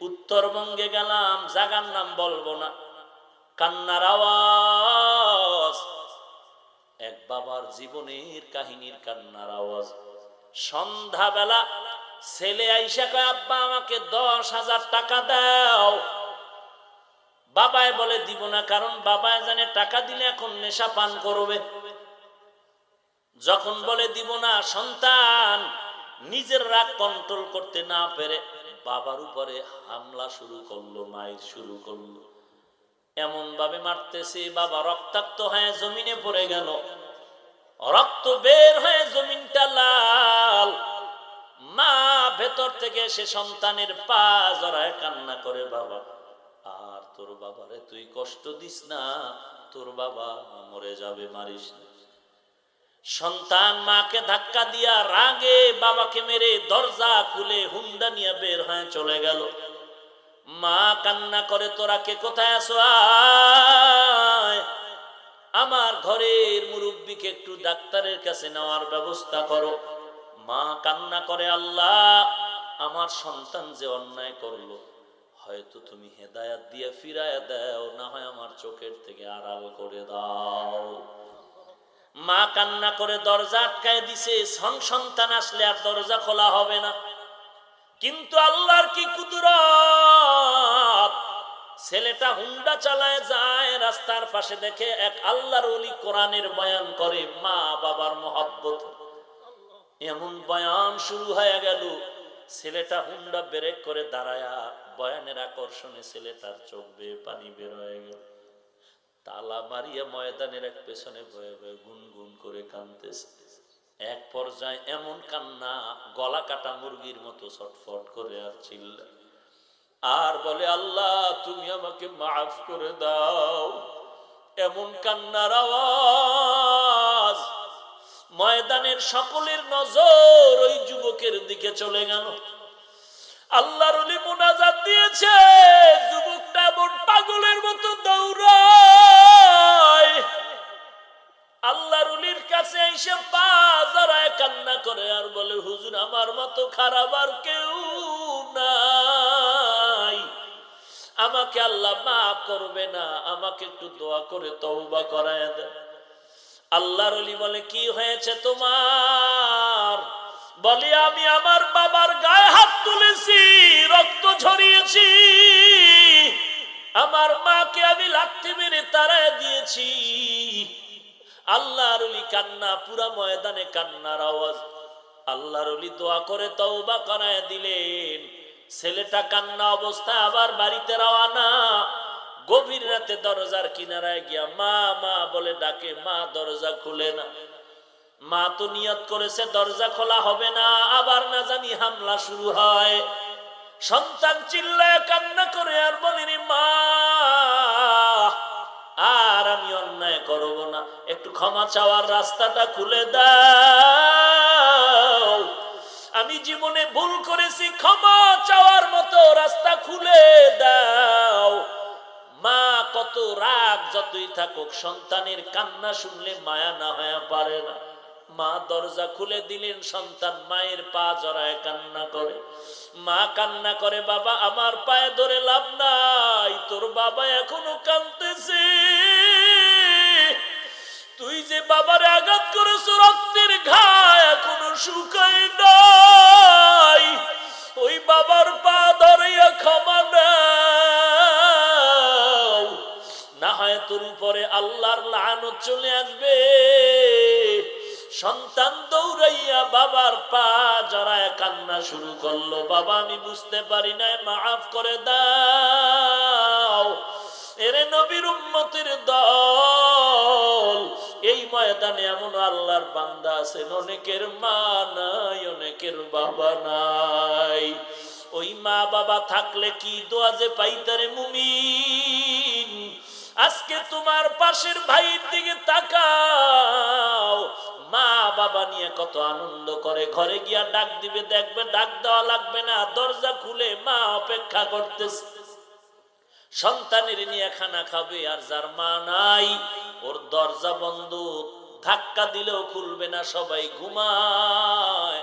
উত্তরবঙ্গে গেলাম, জাগার নাম বলব না। কান্নার আওয়াজ, এক বাবার জীবনের কাহিনীর কান্নার আওয়াজ। সন্ধ্যাবেলা ছেলে আইসা কয়, আব্বা, আমাকে দশ হাজার টাকা দাও। বাবায় বলে, দিব না, কারণ বাবায় জানে টাকা দিলে এখন নেশা পান করবে। যখন বলে, দিব না, সন্তান, নিজের রাগ কন্ট্রোল করতে না পেরে বাবার উপরে হামলা শুরু করল, মায়ের শুরু করল। এমন ভাবে মারতেছে, বাবা রক্তাক্ত হয়ে জমিনে পড়ে গেল। রক্ত বের হয়ে জমিনটা লাল। মা ভেতর থেকে সে সন্তানের পা জড়ায় কান্না করে, বাবা, আর তোর বাবারে তুই কষ্ট দিস না। তোর বাবা মরে যাবে, মারিস না। সন্তান মাকে ধাক্কা দিয়া রাগে বাবাকে মেরে দরজা খুলে হুন্ডা নিয়ে বের হয়ে চলে গেল। মা কান্না করে, তোরা কে কোথায় আসো? আমার ঘরের মুরব্বীকে একটু ডাক্তারের কাছে নেওয়ার ব্যবস্থা করো। মা কান্না করে, আল্লাহ, আমার সন্তান যে অন্যায় করল, হয়তো তুমি হেদায়াত দিয়ে ফিরায় দাও, না হয় আমার চোখের থেকে আড়াল করে দাও। মা কান্না করে দরজা আটকায় দিছে সন্তান আসলে আর দরজা খোলা হবে না। কিন্তু আল্লাহর কি কুদরত? ছেলেটা হুন্ডা চালায় যায়, রাস্তার পাশে দেখে এক আল্লাহর অলি কোরআনের বয়ান করে, মা বাবার মহব্বত। এমন বয়ান শুরু হয়ে গেল, ছেলেটা হুন্ডা ব্রেক করে দাঁড়ায়া, বয়ানের আকর্ষণে ছেলেটার চোখ বেয়ে পানি বের হয়ে গেল। তালা মারিয়া ময়দানের এক পেছনে ভয়ে ভয়ে গুনগুন করে কানতেছে। এক পর্যায়ে এমন কান্না, গলা কাটা মুরগির মতো ছটফট করে আর চিল্লা। আর বলে, আল্লাহ, তুমি আমাকে মাফ করে দাও। এমন কান্নার আওয়াজ ময়দানের সকলের নজর ওই যুবকের দিকে চলে গেল। আল্লাহর মোনাজাত দিয়েছে, যুবকটা এমন পাগলের মতো দৌড়ায়। আল্লাহর অলির কাছে এসে পা জড়ায় কান্না করে আর বলে, হুজুর, আমার মতো খারাপ আর কেউ নাই। আমাকে আল্লাহ মাফ করবে না, আমাকে একটু দোয়া করে তওবা করায় দেয় আল্লাহর বলে, কি হয়েছে তোমার? বলে, আমি আমার বাবার গায়ে হাত তুলেছি, রক্ত ঝরিয়েছি। আমার মাকে আমি লাথি মেরে তারায় দিয়েছি। আল্লাহর কান্না, পুরা ময়দানে কান্নার আওয়াজ। আল্লাহর দোয়া করে তওবা করায় দিলেন। ছেলেটা কান্না অবস্থায় আবার বাড়িতে রওয়ানা গভীর রাতে দরজার কিনারায় গিয়া মা মা বলে ডাকে, মা, দরজা খুলে না। মা তো নিয়ত করেছে, দরজা খোলা হবে না। আবার না জানি হামলা শুরু হয়। সন্তান চিল্লায় কান্না করে আর বলিনি, মা, আর আমি অন্যায় করব না। একটু ক্ষমা চাওয়ার রাস্তাটা খুলে দাও। আমি জীবনে ভুল করেছি, ক্ষমা চাওয়ার মতো রাস্তা খুলে দাও। মা, কত রাগ, যতই থাকুক, সন্তানের কান্না শুনলে মায়া না হয়ে পারে না। মা দরজা খুলে দিলেন, সন্তান মায়ের পা জড়ায় কান্না করে। মা কান্না করে, বাবা, আমার পায়ে ধরে লাভ নাই, তোর বাবা এখনও কান্দতেছে তুই যে বাবারে আঘাত করেছ, রক্তের ঘা এখনও শুকাই নাই। ওই বাবার পা ধরিয়া ক্ষমা না হয় তোর উপরে আল্লাহর লানত চলে আসবে। সন্তান দৌড়াইয়া বাবার পা জড়ায় কান্না শুরু করল। বাবা, আমি বুঝতে পারি না মাফ করে দাও। এরে নবীর উম্মতের দল, এই ময়দানে এমন আল্লাহর বান্দা আছেন, অনেকের মা নাই, অনেকের বাবা নাই। ওই মা বাবা থাকলে কি দোয়া যে পাইতারে মুমিন? আজকে তোমার পাশের ভাইয়ের দিকে তাকাও। মা বাবা নিয়ে কত আনন্দ করে, ঘরে গিয়া ডাক দিবে, দেখবে ডাক দেওয়া লাগবে না, দরজা খুলে মা অপেক্ষা করতেছে। সন্তানের নিয়ে খানা খাবে আর যার মা নাই, ওর দরজা বন্ধ, ধাক্কা দিলেও খুলবে না, সবাই ঘুমায়।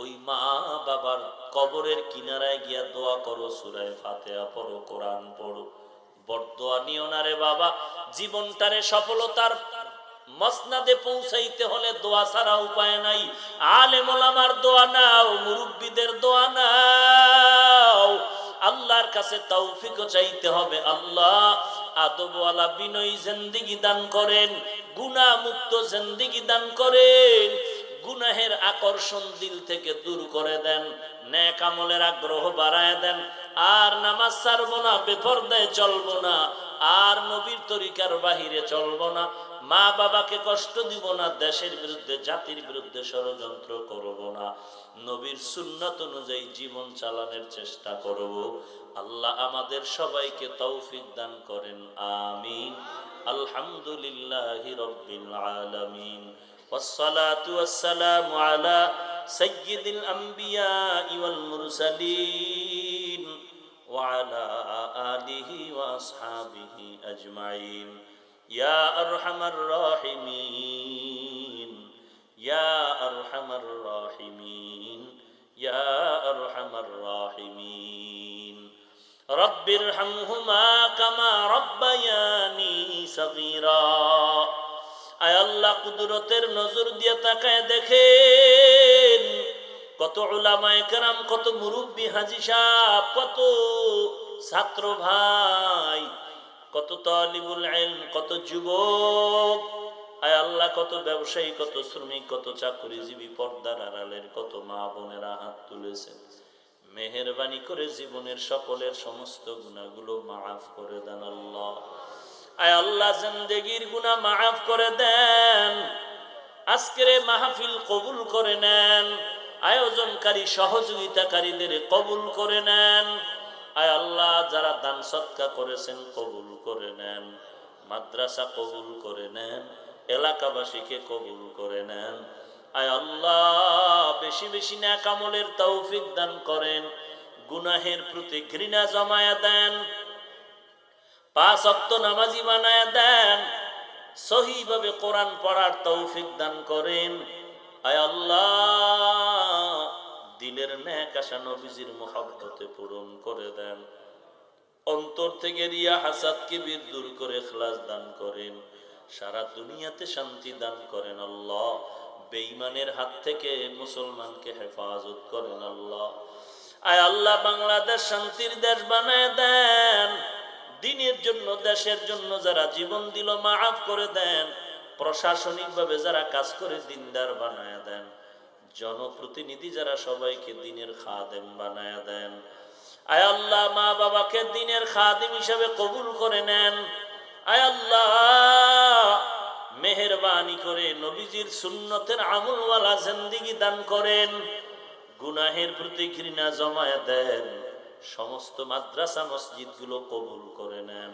ওই মা বাবার কবরের কিনারায় গিয়া দোয়া করো, সুরায় ফাতেহা পড়ো, কোরআন পড়ো। বরদোয়া নিও না রে বাবা, জীবনটারে সফলতার মসনাদে পৌঁছাইতে হলে দোয়া ছাড়া উপায় নাই। আলেম ওলামার দোয়া নাও, মুরব্বীদের দোয়া নাও। আল্লাহর কাছে তৌফিক চাইতে হবে। আল্লাহ আদবওয়ালা বিনয়ী জিন্দিগি দান করেন গুনাহ মুক্ত জিন্দিগি দান করেন। গুনাহের আকর্ষণ দিল থেকে দূর করে দেন ন্যাক আমলের আগ্রহ বাড়ায় দেন। আর নামাজ ছাড়বো না বেপরদায় চলবো না, আর নবীর তরিকার বাহিরে চলবো না। মা বাবাকে কষ্ট দিব না দেশের বিরুদ্ধে জাতির বিরুদ্ধে ষড়যন্ত্র করব না নবীর সুন্নত অনুযায়ী জীবন চালানোর চেষ্টা করব আল্লাহ আমাদের সবাইকে তৌফিক দান করেন আমিন আলহামদুলিল্লাহি রব্বিল আলামিন والصلاة والسلام على سيد الأنبياء والمرسلين وعلى آله وأصحابه أجمعين يا أرحم الراحمين يا أرحم الراحمين يا أرحم الراحمين رب ارحمهما كما ربياني صغيرا আয় আল্লাহ কুদরতের নজর দিয়ে তাকায় দেখেন কত ওলামায়ে কেরাম কত মুরব্বী হাজি সাহেব কত ছাত্র ভাই কত তালিবুল ইলম, কত যুবক, আয় আল্লাহ, কত ব্যবসায়ী, কত শ্রমিক, কত চাকরিজীবী, পর্দার আড়ালের, কত মা বোনেরা হাত তুলেছেন। মেহেরবানি করে জীবনের সকলের সমস্ত গুণাগুলো মাফ করে দেন আল্লাহ। আয় আল্লাহ, জিন্দেগির গুণা মাফ করে দেন। আজকের মাহফিল কবুল করে নেন। আয়োজনকারী, সহযোগিতাকারীদের কবুল করে নেন। যারা দান সৎকা করেছেন, কবুল করে নেন। মাদ্রাসা কবুল করে নেন। এলাকাবাসীকে কবুল করে নেন। আয় আল্লাহ, বেশি বেশি ন্যাকামলের তৌফিক দান করেন। গুনাহের প্রতি ঘৃণা জমায়া দেন। পাঁচ অক্ত নামাজি বানায় দেন। সহিভাবে কোরআন পড়ার তৌফিক দান করেন। আয় আল্লাহ, দিলের ন্যাক আশা নবীজির মোহাব্বতে পূরণ করে দেন। অন্তর থেকে রিয়া হাসাদকে বীর দূর করে খ্লাস দান করেন। সারা দুনিয়াতে শান্তি দান করেন আল্লাহ। বেঈমানের হাত থেকে মুসলমানকে হেফাজত করেন আল্লাহ। আয় আল্লাহ, বাংলাদেশ শান্তির দেশ বানায় দেন। দিনের জন্য, দেশের জন্য যারা জীবন দিল, মাফ করে দেন। প্রশাসনিকভাবে যারা কাজ করে, দিনদার বানায় দেন। জনপ্রতিনিধি যারা সবাইকে দিনের খাদেম বানায় দেন। আয় আল্লাহ, মা বাবাকে দিনের খাদিম হিসাবে কবুল করে নেন। আয় আল্লাহ, মেহরবানি করে নবীজির সুন্নতের আমলওয়ালা জিন্দিগি দান করেন। গুনাহের প্রতি ঘৃণা জমায় দেন সমস্ত মাদ্রাসা মসজিদগুলো কবুল করে নেন।